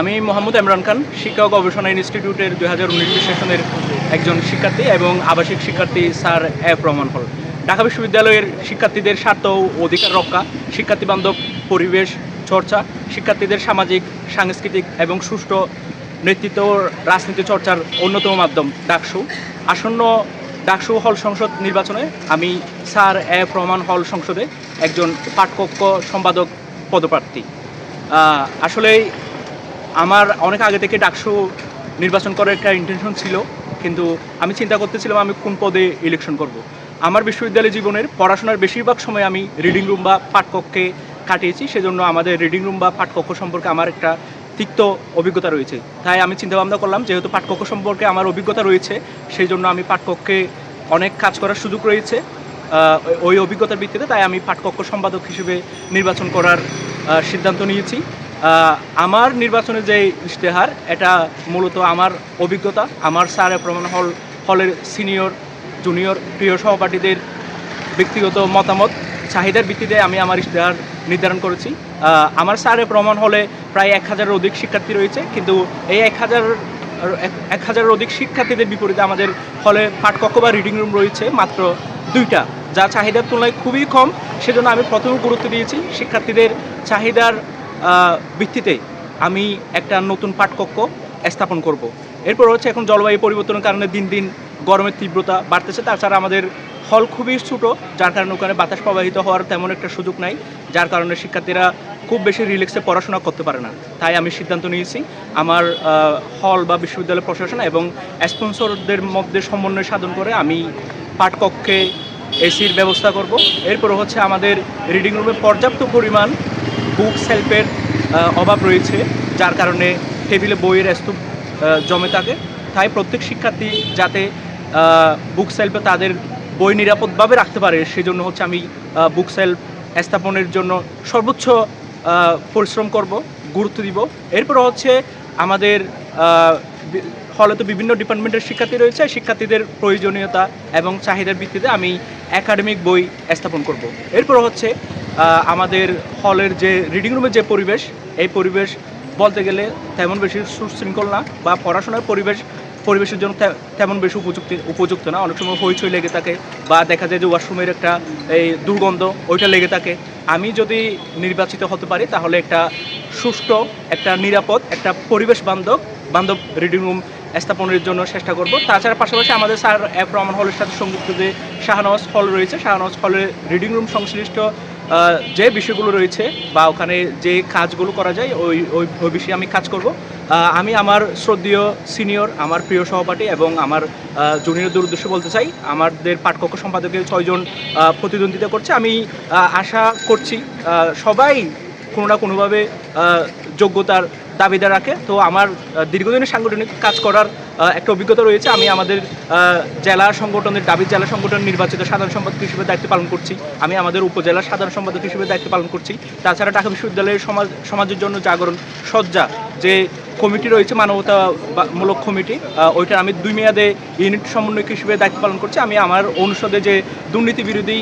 আমি মোহাম্মদ ইমরান খান শিক্ষা ও গবেষণা ইনস্টিটিউটের দুই হাজার উনিশ সেশনের একজন শিক্ষার্থী এবং আবাসিক শিক্ষার্থী স্যার এফ রহমান হল। ঢাকা বিশ্ববিদ্যালয়ের শিক্ষার্থীদের স্বার্থ ও অধিকার রক্ষা, শিক্ষার্থী বান্ধব পরিবেশ চর্চা, শিক্ষার্থীদের সামাজিক, সাংস্কৃতিক এবং সুষ্ঠু নেতৃত্ব রাজনীতি চর্চার অন্যতম মাধ্যম ডাকসু। আসন্ন ডাকসু হল সংসদ নির্বাচনে আমি স্যার এফ রহমান হল সংসদে একজন পাঠকক্ষ সম্পাদক পদপ্রার্থী। আসলে আমার অনেক আগে থেকে ডাকসু নির্বাচন করার একটা ইন্টেনশন ছিল, কিন্তু আমি চিন্তা করতেছিলাম আমি কোন পদে ইলেকশন করব। আমার বিশ্ববিদ্যালয় জীবনের পড়াশোনার বেশিরভাগ সময় আমি রিডিং রুম বা পাঠকক্ষে কাটিয়েছি, সেজন্য আমাদের রিডিং রুম বা পাঠকক্ষ সম্পর্কে আমার একটা তিক্ত অভিজ্ঞতা রয়েছে তাই আমি চিন্তা ভাবনা করলাম, যেহেতু পাঠকক্ষ সম্পর্কে আমার অভিজ্ঞতা রয়েছে সেই জন্য আমি পাঠকক্ষে অনেক কাজ করার সুযোগ রয়েছে ওই অভিজ্ঞতার ভিত্তিতে তাই আমি পাঠকক্ষ সম্পাদক হিসেবে নির্বাচন করার সিদ্ধান্ত নিয়েছি আমার নির্বাচনের যে ইশতেহার, এটা মূলত আমার অভিজ্ঞতা। আমার স্যার প্রমাণ হল হলের সিনিয়র, জুনিয়র, প্রিয় সহপাঠীদের ব্যক্তিগত মতামত, চাহিদার ভিত্তিতে আমি আমার ইশতেহার নির্ধারণ করেছি। আমার স্যারে প্রমাণ হলে প্রায় এক হাজারের অধিক শিক্ষার্থী রয়েছে, কিন্তু এই এক হাজার, এক- হাজারের অধিক শিক্ষার্থীদের বিপরীতে আমাদের হলে পাঠকক্ষ বা রিডিং রুম রয়েছে মাত্র দুইটা, যা চাহিদার তুলনায় খুবই কম। সেজন্য আমি প্রথমে গুরুত্ব দিয়েছি, শিক্ষার্থীদের চাহিদার ভিত্তিতে আমি একটা নতুন পাঠকক্ষ স্থাপন করব। এরপর হচ্ছে এখন জলবায়ু পরিবর্তনের কারণে দিন দিন গরমের তীব্রতা বাড়তেছে। তাছাড়া আমাদের হল খুবই ছোটো, যার কারণে ওখানে বাতাস প্রবাহিত হওয়ার তেমন একটা সুযোগ নাই, যার কারণে শিক্ষার্থীরা খুব বেশি রিল্যাক্সে পড়াশোনা করতে পারে না। তাই আমি সিদ্ধান্ত নিয়েছি, আমার হল বা বিশ্ববিদ্যালয় প্রশাসন এবং স্পন্সরদের মধ্যে সমন্বয় সাধন করে আমি পাঠকক্ষে এসির ব্যবস্থা করব। এরপর হচ্ছে আমাদের রিডিং রুমে পর্যাপ্ত পরিমাণ বুক সেলফের অভাব রয়েছে, যার কারণে টেবিলে বইয়ের স্তূপ জমে থাকে। তাই প্রত্যেক শিক্ষার্থী যাতে বুক সেলফে তাদের বই নিরাপদভাবে রাখতে পারে, সেজন্য হচ্ছে আমি বুক সেলফ স্থাপনের জন্য সর্বোচ্চ পরিশ্রম করব, গুরুত্ব দিব। এরপর হচ্ছে আমাদের হলে তো বিভিন্ন ডিপার্টমেন্টের শিক্ষার্থী রয়েছে শিক্ষার্থীদের প্রয়োজনীয়তা এবং চাহিদার ভিত্তিতে আমি একাডেমিক বই স্থাপন করব। এরপর হচ্ছে আমাদের হলের যে রিডিং রুমের যে পরিবেশ, এই পরিবেশ বলতে গেলে তেমন বেশি সুশৃঙ্খল না বা পড়াশোনার পরিবেশ, পরিবেশের জন্য তেমন বেশি উপযুক্ত উপযুক্ত না। অনেক সময় হইচই লেগে থাকে বা দেখা যায় যে ওয়াশরুমের একটা, এই দুর্গন্ধ, ওইটা লেগে থাকে। আমি যদি নির্বাচিত হতে পারি, তাহলে একটা সুষ্ঠু, একটা নিরাপদ, একটা পরিবেশ বান্ধব বান্ধব রিডিং রুম স্থাপনের জন্য চেষ্টা করব। তাছাড়া পাশাপাশি আমাদের স্যার এফ রহমান হলের সাথে সংযুক্ত যে শাহনওয়াজ হল রয়েছে, শাহনওয়াজ হলের রিডিং রুম সংশ্লিষ্ট যে বিষয়গুলো রয়েছে বা ওখানে যে কাজগুলো করা যায়, ওই ওই ওই বিষয়ে আমি কাজ করব। আমি আমার শ্রদ্ধীয় সিনিয়র, আমার প্রিয় সহপাঠী এবং আমার জুনিয়রদের উদ্দেশ্যে বলতে চাই। আমাদের পাঠকক্ষ সম্পাদকের ছয়জন প্রতিদ্বন্দ্বিতা করছে। আমি আশা করছি সবাই কোনো না কোনোভাবে যোগ্যতার দাবিদার রাখে। তো আমার দীর্ঘদিনের সাংগঠনিক কাজ করার একটা অভিজ্ঞতা রয়েছে। আমি আমাদের জেলা সংগঠনের দাবি, জেলা সংগঠন নির্বাচিত সাধারণ সম্পাদক হিসেবে দায়িত্ব পালন করছি। আমি আমাদের উপজেলা সাধারণ সম্পাদক হিসেবে দায়িত্ব পালন করছি। তাছাড়া ঢাকা বিশ্ববিদ্যালয়ের সমাজ, সমাজের জন্য জাগরণ, সজ্জা যে কমিটি রয়েছে মানবতামূলক কমিটি। আহ, ওইটার আমি দুই মেয়াদে ইউনিট সমন্বয়ক হিসেবে দায়িত্ব পালন করছি। আমি আমার অনুষদে যে দুর্নীতি বিরোধী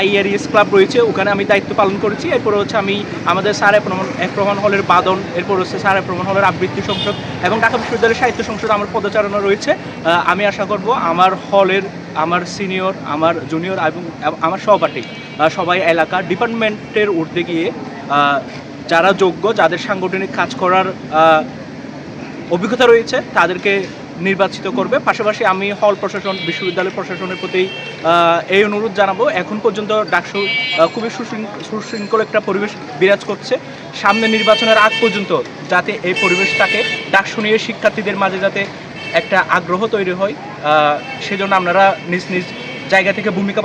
আইআরইএস ক্লাব রয়েছে ওখানে আমি দায়িত্ব পালন করেছি। এরপর হচ্ছে আমি আমাদের স্যার প্রমাণ হলের বাদন এরপর হচ্ছে স্যার প্রমাণ হলের আবৃত্তি সংসদ এবং ঢাকা বিশ্ববিদ্যালয়ের সাহিত্য সংসদ আমার পদচারণা রয়েছে। আমি আশা করব আমার হলের আমার সিনিয়র আমার জুনিয়র এবং আমার সহপাঠী সবাই এলাকা ডিপার্টমেন্টের ঊর্ধ্বে গিয়ে যারা যোগ্য যাদের সাংগঠনিক কাজ করার অভিজ্ঞতা রয়েছে, তাদেরকে নির্বাচিত করবে। পাশাপাশি আমি হল প্রশাসন, বিশ্ববিদ্যালয় প্রশাসনের প্রতি এই অনুরোধ জানাব। এখন পর্যন্ত ডাকসু খুবই সুশৃঙ্খ- সুশৃঙ্খল একটা পরিবেশ বিরাজ করছে। সামনে নির্বাচনের আগ পর্যন্ত যাতে এই পরিবেশটাকে ডাকসু নিয়ে শিক্ষার্থীদের মাঝে যাতে একটা আগ্রহ তৈরি হয় সেজন্য আপনারা নিজ নিজ জায়গা থেকে ভূমিকা